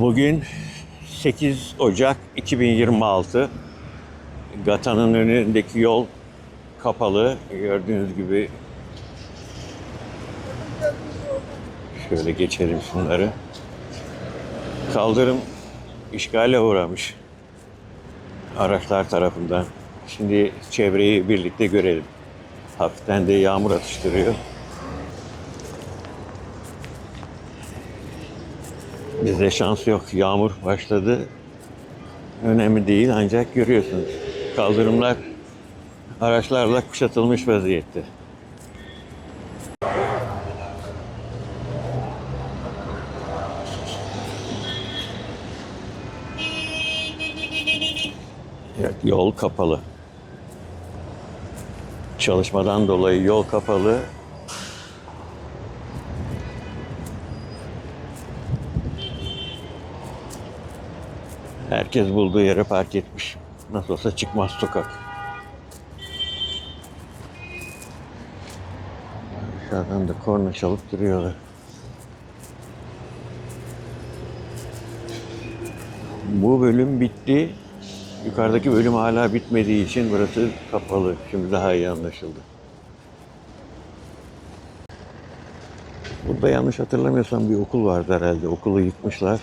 Bugün 8 Ocak 2026. Gata'nın önündeki yol kapalı. Gördüğünüz gibi şöyle geçelim şunları. Kaldırım işgale uğramış araçlar tarafından. Şimdi çevreyi birlikte görelim. Hafiften de yağmur atıştırıyor. Bizde şans yok. Yağmur başladı. Önemli değil ancak görüyorsunuz. Kaldırımlar araçlarla kuşatılmış vaziyette. Evet, yol kapalı. Çalışmadan dolayı yol kapalı. Herkes bulduğu yere park etmiş. Nasıl olsa çıkmaz sokak. Aşağıdan da korna çalıp duruyorlar. Bu bölüm bitti. Yukarıdaki bölüm hala bitmediği için burası kapalı. Şimdi daha iyi anlaşıldı. Burada yanlış hatırlamıyorsam bir okul vardı herhalde. Okulu yıkmışlar.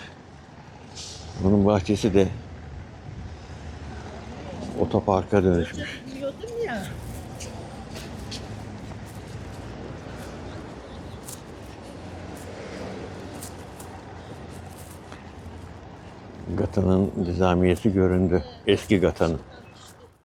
Bunun bahçesi de otoparka dönüşmüş. Ya. Gata'nın nizamiyesi göründü. Eski Gata'nın.